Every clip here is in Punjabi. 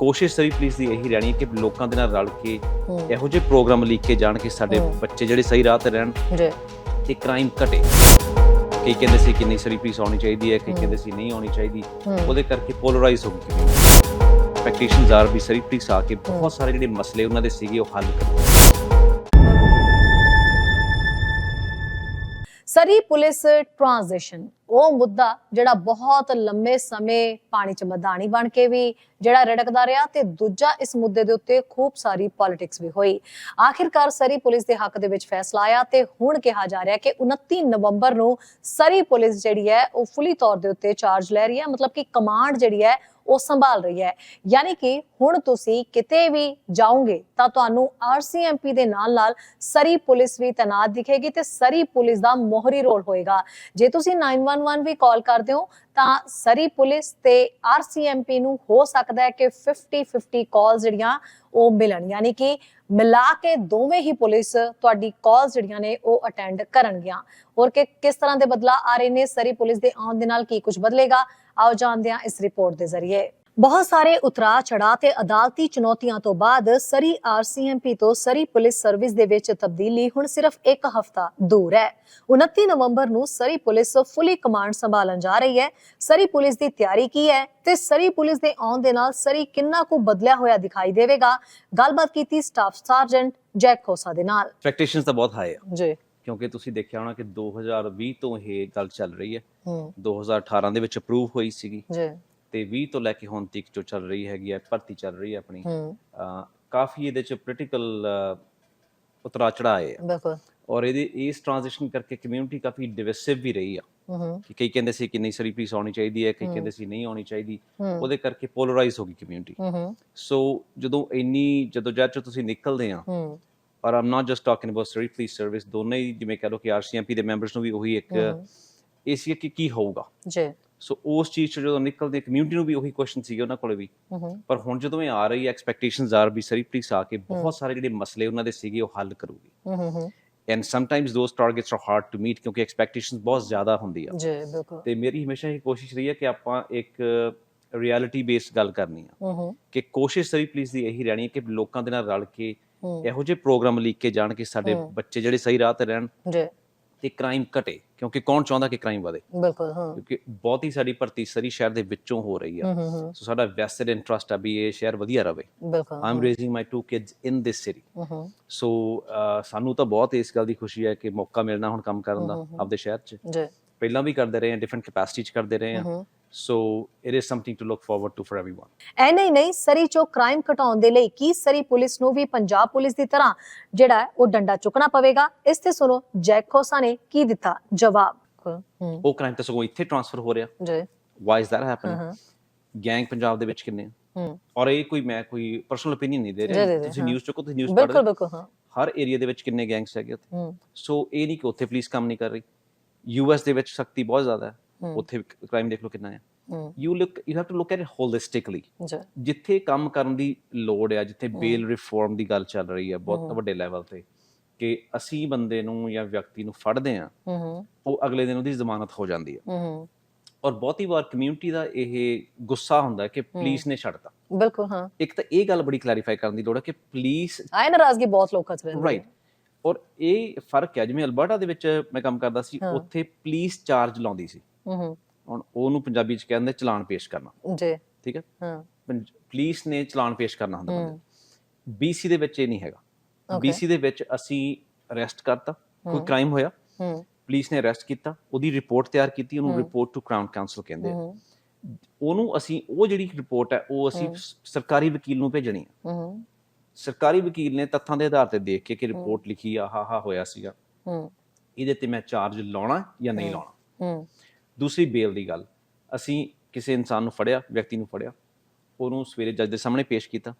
ਕੋਸ਼ਿਸ਼ ਸਰੀ ਪੁਲਿਸ ਦੀ ਇਹੀ ਰਹਿਣੀ ਹੈ ਕਿ ਲੋਕਾਂ ਦੇ ਨਾਲ ਰਲ ਕੇ ਇਹੋ ਜਿਹੇ ਪ੍ਰੋਗਰਾਮ ਲਿਖ ਕੇ ਜਾਣ ਕਿ ਸਾਡੇ। ਬੱਚੇ ਜਿਹੜੇ ਸਹੀ ਰਾਹ ਤੇ ਰਹਿਣ ਜੀ। ਤੇ ਕ੍ਰਾਈਮ ਘਟੇ। ਕਈ ਕਹਿੰਦੇ ਸੀ ਕਿ ਨਹੀਂ ਸਰੀ ਪੁਲਿਸ ਆਉਣੀ ਚਾਹੀਦੀ ਹੈ ਕਈ। ਕਹਿੰਦੇ ਸੀ ਨਹੀਂ ਆਉਣੀ ਚਾਹੀਦੀ। ਉਹਦੇ ਕਰਕੇ ਪੋਲਰਾਈਜ਼ ਹੋ ਗਈ ਐਕਸਪੈਕਟੇਸ਼ਨਸ ਆਰ ਵੀ ਸਰੀ ਪੁਲਿਸ ਆ ਕੇ ਬਹੁਤ ਸਾਰੇ ਜਿਹੜੇ ਮਸਲੇ ਉਹਨਾਂ ਦੇ ਸੀਗੇ ਉਹ ਹੱਲ ਕਰੇ। ਸਰੀ ਪੁਲਿਸ ਟ੍ਰਾਂਜੀਸ਼ਨ, ਉਹ ਮੁੱਦਾ ਜਿਹੜਾ ਬਹੁਤ ਲੰਮੇ ਸਮੇਂ ਪਾਣੀ ਚ ਮਦਾਨੀ ਬਣ ਕੇ ਵੀ ਜਿਹੜਾ ਰੜਕਦਾ ਰਿਹਾ ਤੇ ਦੂਜਾ ਇਸ ਮੁੱਦੇ ਦੇ ਉੱਤੇ ਖੂਬ ਸਾਰੀ ਪੋਲਿਟਿਕਸ ਵੀ ਹੋਈ। ਆਖਿਰਕਾਰ ਸਰੀ ਪੁਲਿਸ ਦੇ ਹੱਕ ਦੇ ਵਿੱਚ ਫੈਸਲਾ ਆਇਆ ਤੇ ਹੁਣ ਕਿਹਾ ਜਾ ਰਿਹਾ ਕਿ 29 ਨਵੰਬਰ ਨੂੰ ਸਰੀ ਪੁਲਿਸ ਜਿਹੜੀ ਹੈ, ਉਹ ਫੁੱਲੀ ਤੌਰ ਦੇ ਉੱਤੇ ਚਾਰਜ ਲੈ ਰਹੀ ਹੈ। ਮਤਲਬ ਕਿ ਕਮਾਂਡ ਜਿਹੜੀ ਹੈ ਉਹ ਸੰਭਾਲ ਰਹੀ ਹੈ। ਯਾਨੀ ਕਿ ਹੁਣ ਤੁਸੀਂ ਕਿਤੇ ਵੀ ਜਾਓਗੇ ਤਾਂ ਤੁਹਾਨੂੰ ਆਰਸੀਐਮਪੀ ਦੇ ਨਾਲ ਨਾਲ ਸਰੀ ਪੁਲਿਸ ਵੀ ਤੈਨਾਤ ਦਿਖੇਗੀ ਤੇ ਸਰੀ ਪੁਲਿਸ ਦਾ ਮੋਹਰੀ ਰੋਲ ਹੋਏਗਾ। ਜੇ ਤੁਸੀਂ 911 ਵੀ ਕਾਲ ਕਰਦੇ ਹੋ ਤਾਂ ਸਰੀ ਪੁਲਿਸ ਤੇ ਆਰਸੀਐਮਪੀ ਨੂੰ ਹੋ ਸਕਦਾ ਹੈ ਕਿ 50 50 ਕਾਲ ਜਿਹੜੀਆਂ ਉਹ ਮਿਲਣ। ਯਾਨੀ ਕਿ ਮਿਲਾ ਕੇ ਦੋਵੇਂ ਹੀ ਪੁਲਿਸ ਤੁਹਾਡੀ ਕਾਲ ਜਿਹੜੀਆਂ ਨੇ ਉਹ ਅਟੈਂਡ ਕਰਨਗੀਆਂ। ਹੋਰ ਕਿ ਕਿਸ ਤਰ੍ਹਾਂ ਦੇ ਬਦਲਾ ਆ ਰਹੇ ਨੇ? ਸਰੀ ਪੁਲਿਸ ਦੇ ਆਉਣ ਦੇ ਨਾਲ ਕੀ ਕੁਝ ਬਦਲੇਗਾ? ਆਓ ਜਾਣਦੇ ਹਾਂ ਇਸ ਰਿਪੋਰਟ ਦੇ ਜ਼ਰੀਏ। ਬਹੁਤ ਸਾਰੇ ਉਤਰਾ ਚੜਾ ਤੇ ਅਦਾਲਤੀ ਚੁਣੌਤੀਆਂ ਤੋਂ ਬਾਅਦ ਸਰੀ ਆਰਸੀਐਮਪੀ ਤੋਂ ਸਰੀ ਪੁਲਿਸ ਸਰਵਿਸ ਦੇ ਵਿੱਚ ਤਬਦੀਲੀ ਹੁਣ ਸਿਰਫ ਇੱਕ ਹਫ਼ਤਾ ਦੂਰ ਹੈ। 29 ਨਵੰਬਰ ਨੂੰ ਸਰੀ ਪੁਲਿਸ ਫੁੱਲੀ ਕਮਾਂਡ ਸੰਭਾਲਣ ਜਾ ਰਹੀ ਹੈ। ਸਰੀ ਪੁਲਿਸ ਦੀ ਤਿਆਰੀ ਕੀ ਹੈ ਤੇ ਸਰੀ ਪੁਲਿਸ ਦੇ ਆਉਣ ਦੇ ਨਾਲ ਸਰੀ ਕਿੰਨਾ ਕੁ ਬਦਲਿਆ ਹੋਇਆ ਦਿਖਾਈ ਦੇਵੇਗਾ? ਗੱਲਬਾਤ ਕੀਤੀ ਸਟਾਫ ਸਰਜੈਂਟ ਜੈਕ ਖੋਸਾ ਦੇ ਨਾਲ। ਐਕਸਪੈਕਟੇਸ਼ਨਸ ਤਾਂ ਬਹੁਤ ਹਾਈ ਆ। ਜੀ। ਕਿਉਂਕਿ ਤੁਸੀਂ ਦੇਖਿਆ ਹੋਣਾ ਕਿ 2020 ਤੋਂ ਇਹ ਗੱਲ ਚੱਲ ਰਹੀ ਹੈ। ਹੂੰ। 2018 ਦੇ ਵਿੱਚ ਅਪਰੂਵ ਹੋਈ ਸੀਗੀ। ਜੀ। ਤੇ 20 ਤੋਂ ਲੈ ਕੇ ਹੁਣ ਤੱਕ ਜੋ ਚੱਲ ਰਹੀ ਹੈਗੀ ਹੈ ਭਰਤੀ ਚੱਲ ਰਹੀ ਹੈ ਆਪਣੀ ਕਾਫੀ ਇਹਦੇ ਚ ਪੋਲੀਟੀਕਲ ਉਤਰਾ ਚੜਾਏ ਆ। ਬਿਲਕੁਲ। ਔਰ ਇਹਦੇ ਇਸ ਟ੍ਰਾਂਜੀਸ਼ਨ ਕਰਕੇ ਕਮਿਊਨਿਟੀ ਕਾਫੀ ਡਿਵਿਸਿਵ ਵੀ ਰਹੀ ਆ। ਕਿ ਕਈ ਕਹਿੰਦੇ ਸੀ ਕਿ ਨਹੀਂ ਸਰੀ ਪੀਸ ਆਉਣੀ ਚਾਹੀਦੀ ਹੈ ਕਈ। ਕਹਿੰਦੇ ਸੀ ਨਹੀਂ ਆਉਣੀ ਚਾਹੀਦੀ ਉਹਦੇ ਕਰਕੇ ਪੋਲਰਾਈਜ਼ ਹੋ ਗਈ ਕਮਿਊਨਿਟੀ ਸੋ ਜਦੋਂ ਇੰਨੀ ਜਦੋਂ ਜੱਜ ਚੋਂ ਤੁਸੀਂ ਨਿਕਲਦੇ ਆ ਔਰ ਆਮ not just talking about Surrey police service ਦੋਨੇ ਹੀ ਜਿਵੇਂ ਕਹ ਲਓ ਕਿ ਆਰਸੀਐਮਪੀ ਦੇ ਮੈਂਬਰਸ ਨੂੰ ਵੀ ਉਹੀ ਇੱਕ ਹੂੰ। ਇਹ ਸੀ ਕਿ ਕੀ ਹੋਊਗਾ। ਜੀ। ਸੋ ਉਸ ਚੀਜ਼ 'ਚ ਜਦੋਂ ਨਿਕਲਦੇ ਕਮਿਊਨਿਟੀ ਨੂੰ ਵੀ ਉਹੀ ਕੁਐਸਚਨ ਸੀਗੇ ਉਹਨਾਂ ਕੋਲੇ ਵੀ। ਪਰ ਹੁਣ ਜਦੋਂ ਇਹ ਆ ਰਹੀ ਹੈ ਐਕਸਪੈਕਟੇਸ਼ਨਸ ਆਰ ਵੀ ਸਰੀ ਪੁਲਿਸ ਆ ਕੇ। ਬਹੁਤ ਸਾਰੇ ਜਿਹੜੇ ਮਸਲੇ ਉਹਨਾਂ ਦੇ ਸੀਗੇ ਉਹ ਹੱਲ ਕਰੂਗੀ। And sometimes those targets are hard to meet ਕਿਉਂਕਿ ਐਕਸਪੈਕਟੇਸ਼ਨਸ ਬਹੁਤ ਜ਼ਿਆਦਾ ਹੁੰਦੀ ਆ। ਜੀ ਬਿਲਕੁਲ। ਤੇ ਮੇਰੀ ਹਮੇਸ਼ਾ ਇਹ ਕੋਸ਼ਿਸ਼ ਰਹੀ ਹੈ ਕਿ ਆਪਾਂ ਇੱਕ ਰਿਐਲਿਟੀ ਬੇਸਡ ਗੱਲ ਕਰਨੀ ਆ। ਕਿ ਕੋਸ਼ਿਸ਼ ਸਰੀ ਪੁਲਿਸ ਦੀ ਇਹੀ ਰਹਿਣੀ ਹੈ ਕਿ ਲੋਕਾਂ ਦੇ ਨਾਲ ਰਲ ਕੇ ਇਹੋ ਜਿਹੇ ਪ੍ਰੋਗਰਾਮ ਲਿਖ ਕੇ ਜਾਣ ਕਿ ਸਾਡੇ। ਬੱਚੇ ਜਿਹੜੇ ਸਹੀ ਰਾਹ ਤੇ ਰਹਿਣ। ਜੀ। ਤੇ ਕ੍ਰਾਈਮ ਘਟੇ ਕਿਉਂਕਿ ਕੌਣ ਚਾਹੁੰਦਾ ਕਿ ਕ੍ਰਾਈਮ ਵਧੇ? ਬਿਲਕੁਲ ਹਾਂ। ਕਿਉਂਕਿ ਬਹੁਤ ਹੀ ਸਾਡੀ ਭਰਤੀ ਸਰੀ ਸ਼ਹਿਰ ਦੇ ਵਿੱਚੋਂ ਹੋ ਰਹੀ ਆ। ਸੋ ਸਾਡਾ ਵੈਸਟਡ ਇੰਟਰਸਟ ਆ ਵੀ ਇਹ ਸ਼ਹਿਰ ਵਧੀਆ ਰਵੇ। ਬਿਲਕੁਲ I am raising my two kids in this city so ਸਾਨੂੰ ਤਾਂ ਬਹੁਤ ਇਸ ਗੱਲ ਦੀ ਖੁਸ਼ੀ ਹੈ ਕਿ ਮੌਕਾ ਮਿਲਣਾ ਹੁਣ ਕੰਮ ਕਰਨ ਦਾ। ਆਪਦੇ ਸ਼ਹਿਰ 'ਚ। ਜੀ। ਪਹਿਲਾਂ ਵੀ ਕਰਦੇ ਰਹੇ ਹਾਂ ਡਿਫਰੈਂਟ ਕੈਪੈਸਿਟੀ 'ਚ ਕਰਦੇ ਰਹੇ ਹੂੰ। So it is something to look forward to for everyone ਐ ਨਹੀਂ ਨਹੀਂ ਸਰੀ ਚੋ ਕ੍ਰਾਈਮ ਘਟਾਉਣ ਦੇ ਲਈ ਕੀ ਸਰੀ ਪੁਲਿਸ ਨੂੰ ਵੀ ਪੰਜਾਬ ਪੁਲਿਸ ਦੀ ਤਰ੍ਹਾਂ ਜਿਹੜਾ ਉਹ ਡੰਡਾ ਚੁੱਕਣਾ ਪਵੇਗਾ? ਇਸ ਤੇ ਸੁਣੋ ਜੈਕ ਖੋਸਾ ਨੇ ਕੀ ਦਿੱਤਾ ਜਵਾਬ? ਉਹ ਕ੍ਰਾਈਮ ਤਾਂ ਸਗੋਂ ਇੱਥੇ ਟ੍ਰਾਂਸਫਰ ਹੋ ਰਿਹਾ। ਜੀ। Why is that happening gang Punjab ਦੇ ਵਿੱਚ ਕਿੰਨੇ ਔਰ ਇਹ ਕੋਈ ਮੈਂ ਕੋਈ ਪਰਸਨਲ ਓਪੀਨੀਅਨ ਨਹੀਂ ਦੇ ਰਿਹਾ। ਤੁਸੀਂ ਨਿਊਜ਼ ਚੁੱਕੋ ਤੁਸੀਂ ਨਿਊਜ਼ ਪੜ੍ਹੋ ਬਿਲਕੁਲ ਬਿਲਕੁਲ ਹਾਂ। ਹਰ ਏਰੀਆ ਦੇ ਵਿੱਚ ਕਿੰਨੇ ਗੈਂਗਸ ਹੈਗੇ ਉੱਥੇ? ਸੋ ਇਹ ਨਹੀਂ ਕਿ ਉੱਥੇ ਪੁਲਿਸ ਕੰਮ ਨਹੀਂ ਕਰ ਰਹੀ। ਯੂਐਸ ਦੇ ਵਿੱਚ ਸ਼ਕਤੀ ਬਹੁਤ ਜ਼ਿਆਦਾ ਹੈ। ਉੱਥੇ ਕ੍ਰਾਈਮ ਦੇਖ ਲਓ ਕਿੰਨਾ ਹੈ। You look you have to look at it holistically ਜਿੱਥੇ ਕੰਮ ਕਰਨ ਦੀ ਲੋੜ ਹੈ ਜਿੱਥੇ। ਬੇਲ ਰਿਫਾਰਮ ਦੀ ਗੱਲ ਚੱਲ ਰਹੀ ਹੈ ਬਹੁਤ। ਵੱਡੇ ਲੈਵਲ ਤੇ ਕਿ ਅਸੀਂ ਬੰਦੇ ਨੂੰ ਜਾਂ ਵਿਅਕਤੀ ਨੂੰ ਫੜਦੇ ਆ ਉਹ ਅਗਲੇ ਦਿਨ ਉਹਦੀ ਜ਼ਮਾਨਤ ਹੋ ਜਾਂਦੀ ਹੈ ਔਰ ਬਹੁਤੀ ਵਾਰ ਕਮਿਊਨਿਟੀ ਦਾ ਇਹ ਗੁੱਸਾ ਹੁੰਦਾ ਹੈ। ਕਿ ਪੁਲਿਸ ਨੇ ਛੱਡਤਾ ਬਿਲਕੁਲ ਹਾਂ। ਇੱਕ ਤਾਂ ਇਹ ਗੱਲ ਬੜੀ ਕਲੈਰੀਫਾਈ ਕਰਨ ਦੀ ਲੋੜ ਹੈ ਕਿ ਪੁਲਿਸ ਆਏ ਨਾਰਾਜ਼ਗੀ ਬਹੁਤ ਲੋਕਾਂ ਚ ਰਹਿੰਦੀ ਹੈ ਰਾਈਟ ਔਰ ਇਹ ਫ਼ਰਕ ਹੈ ਜਿਵੇਂ ਅਲਬਰਟਾ ਦੇ ਵਿੱਚ ਮੈਂ ਕੰਮ ਕਰਦਾ ਸੀ। ਉੱਥੇ ਪੁਲਿਸ ਚਾਰਜ ਲਾਉਂਦੀ ਸੀ। ਹੂੰ ਹੂੰ। ਹੁਣ ਉਹਨੂੰ ਪੰਜਾਬੀ ਚ ਕਹਿੰਦੇ ਚਲਾਨ ਪੇਸ਼ ਕਰਨਾ। ਜੀ। ਠੀਕ ਹੈ? ਹਾਂ। ਪੁਲਿਸ ਨੇ ਚਲਾਨ ਪੇਸ਼ ਕਰਨਾ ਹੁੰਦਾ ਬੰਦੇ ਬੀਸੀ ਦੇ ਵਿੱਚ ਇਹ ਨਹੀਂ ਹੈਗਾ. ਬੀਸੀ ਦੇ ਵਿੱਚ ਅਸੀਂ ਅਰੈਸਟ ਕਰਤਾ। ਕੋਈ। ਕ੍ਰਾਈਮ ਹੋਇਆ। ਹੂੰ। ਪੁਲਿਸ ਨੇ ਅਰੈਸਟ ਕੀਤਾ। ਉਹਦੀ ਰਿਪੋਰਟ ਤਿਆਰ ਕੀਤੀ। ਉਹਨੂੰ। ਰਿਪੋਰਟ ਟੂ ਕਰਾਊਨ ਕਾਉਂਸਲ ਕਹਿੰਦੇ ਆ। ਹੂੰ ਉਹਨੂੰ ਅਸੀਂ ਉਹ ਜਿਹੜੀ ਰਿਪੋਰਟ ਹੈ ਉਹ ਅਸੀਂ ਸਰਕਾਰੀ ਵਕੀਲ ਨੂੰ ਭੇਜਣੀ ਹੈ ਹੂੰ। ਸਰਕਾਰੀ ਵਕੀਲ ਨੇ ਤੱਥਾਂ ਦੇ ਆਧਾਰ ਤੇ ਦੇਖ ਕੇ ਕਿ ਰਿਪੋਰਟ ਲਿਖੀ ਆ ਹਾ ਹਾ ਹੋਇਆ ਸੀਗਾ। ਹੂੰ। ਇਹਦੇ ਤੇ ਮੈਂ ਚਾਰਜ ਲਾਉਣਾ ਜਾਂ ਨਹੀਂ। ਲਾਉਣਾ। ਹੂੰ। ਦੂਸਰੀ ਬੇਲ ਦੀ ਗੱਲ ਅਸੀਂ ਕਿਸੇ ਇਨਸਾਨ ਨੂੰ ਫੜਿਆ ਵਿਅਕਤੀ ਨੂੰ ਫੜਿਆ ਉਹਨੂੰ ਸਵੇਰੇ ਜੱਜ ਦੇ ਸਾਹਮਣੇ ਪੇਸ਼ ਕੀਤਾ।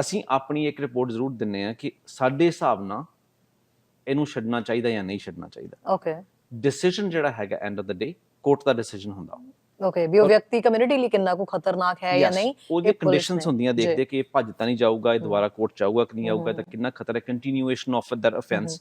ਅਸੀਂ ਆਪਣੀ ਇੱਕ ਰਿਪੋਰਟ ਜ਼ਰੂਰ ਦਿੰਨੇ ਆ ਕਿ ਸਾਡੇ ਹਿਸਾਬ ਨਾਲ ਇਹਨੂੰ ਛੱਡਣਾ ਚਾਹੀਦਾ ਜਾਂ ਨਹੀਂ ਛੱਡਣਾ ਚਾਹੀਦਾ। ਓਕੇ ਡਿਸੀਜਨ ਜਿਹੜਾ ਹੈਗਾ end of the day court the decision ਹੁੰਦਾ। ਓਕੇ ਵੀ ਉਹ ਵਿਅਕਤੀ ਕਮਿਊਨਿਟੀ ਲਈ ਕਿੰਨਾ ਕੁ ਖਤਰਨਾਕ ਹੈ ਜਾਂ ਨਹੀਂ ਉਹਦੇ ਕੰਡੀਸ਼ਨਸ ਹੁੰਦੀਆਂ। ਦੇਖਦੇ ਕਿ ਇਹ ਭੱਜ ਤਾਂ ਨਹੀਂ ਜਾਊਗਾ ਇਹ ਦੁਬਾਰਾ ਕੋਰਟ ਚ ਆਊਗਾ ਕਿ ਨਹੀਂ ਆਊਗਾ। ਤਾਂ ਕਿੰਨਾ ਖਤਰਾ ਹੈ ਕੰਟੀਨਿਊਏਸ਼ਨ ਆਫ ਦੈਟ ਅਫੈਂਸ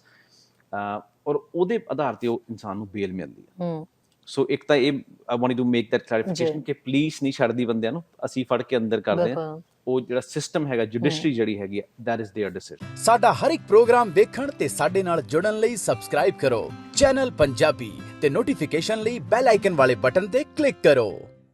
ਔਰ ਉਹਦੇ ਆਧਾਰ ਤੇ ਉਹ ਇਨਸਾਨ ਨੂੰ ਬੇਲ ਮਿਲਦੀ ਹੈ। ਹੂੰ। ਸੋ ਇੱਕ ਤਾਂ ਇਹ I want to make that clarification ਕਿ ਪੁਲਿਸ ਨਹੀਂ ਛੱਡਦੀ ਬੰਦਿਆਂ ਨੂੰ ਅਸੀਂ ਫੜ ਕੇ ਅੰਦਰ ਕਰਦੇ ਹਾਂ ਬਿਲਕੁਲ ਉਹ ਜਿਹੜਾ ਸਿਸਟਮ ਹੈਗਾ ਜੁਡੀਸ਼ਰੀ ਜਿਹੜੀ ਹੈਗੀ ਹੈ ਦੈਟ ਇਜ਼ देयर ਡਿਸੀਜਨ ਸਾਡਾ ਹਰ ਇੱਕ ਪ੍ਰੋਗਰਾਮ ਦੇਖਣ ਤੇ ਸਾਡੇ ਨਾਲ ਜੁੜਨ ਲਈ ਸਬਸਕ੍ਰਾਈਬ ਕਰੋ ਚੈਨਲ ਪੰਜਾਬੀ ਤੇ ਨੋਟੀਫਿਕੇਸ਼ਨ ਲਈ ਬੈਲ ਆਈਕਨ ਵਾਲੇ ਬਟਨ ਤੇ ਕਲਿੱਕ ਕਰੋ